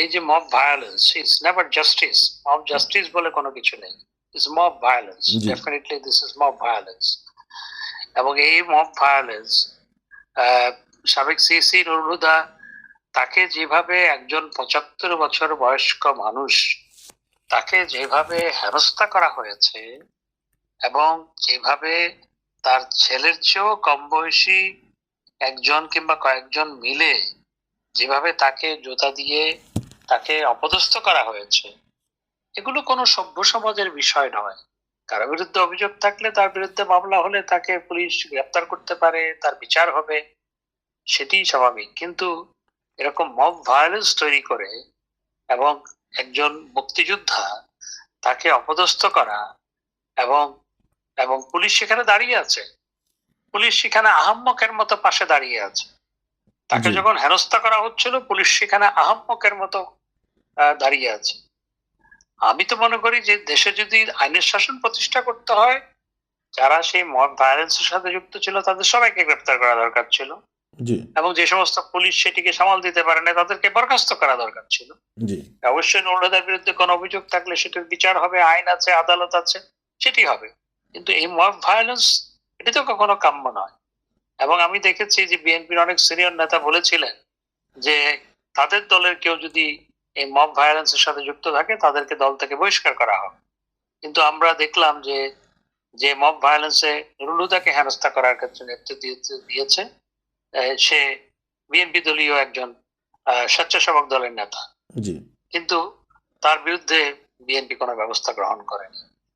এই যে mob violence is never justice mob justice বলে কোনো কিছু নেই। Is mob violence. Definitely this is mob violence এবং এই মব ভায়োলেন্স সাবেক সিসি নুরুদা তাকে যেভাবে একজন পঁচাত্তর বছর বয়স্ক মানুষ তাকে যেভাবে হেনস্থা করা হয়েছে এবং যেভাবে তার ছেলের চেয়েও কম বয়সী একজন কিংবা কয়েকজন মিলে যেভাবে তাকে জোতা দিয়ে তাকে অপদস্থ করা হয়েছে। এগুলো কোনো সভ্য সমাজের বিষয় নয়। কারও বিরুদ্ধে অভিযোগ থাকলে তার বিরুদ্ধে মামলা হলে তাকে পুলিশ গ্রেপ্তার করতে পারে তার বিচার হবে সেটি স্বাভাবিক। কিন্তু এরকম মব ভায়োলেন্স তৈরি করে এবং একজন মুক্তিযোদ্ধা তাকে অপদস্থ করা এবং এবং পুলিশ সেখানে দাঁড়িয়ে আছে। পুলিশ সেখানে আহাম্মকের মতো পাশে দাঁড়িয়ে আছে। তাকে যখন হেনস্থা করা হচ্ছিল পুলিশ সেখানে আহাম্মকের মতো দাঁড়িয়ে আছে। আমি তো মনে করি যে দেশে যদি আইনের শাসন প্রতিষ্ঠা করতে হয় যারা সেই মব ভায়োলেন্সের সাথে যুক্ত ছিল তাদের সবাইকে গ্রেপ্তার করা দরকার ছিল। এবং যে সমস্ত পুলিশ সেটিকে সামাল দিতে পারে না তাদেরকে বরখাস্ত করা দরকার ছিল। অবশ্যই নুরুলদার বিরুদ্ধে কোনো অভিযোগ থাকলে সেটার বিচার হবে আইন আছে আদালত আছে সেটি হবে। কিন্তু এই মব ভায়োলেন্স এটি তো কখনো কাম্য নয়। এবং আমি দেখেছি যে বিএনপির অনেক সিনিয়র নেতা বলেছিলেন যে তাদের দলের কেউ যদি এই মব ভায়োলেন্সের সাথে যুক্ত থাকে তাদেরকে দল থেকে বহিষ্কার করা হবে কিন্তু আমরা দেখলাম যে যে মব ভায়োলেন্সে নুরুলুদাকে হেনস্থা করার ক্ষেত্রে নেতৃত্ব দিয়েছে- সে বিএনপি দলীয় একজন স্বেচ্ছাসেবক দলের নেতা। কিন্তু তার বিরুদ্ধে বিএনপি কোনো ব্যবস্থা গ্রহণ করেনি।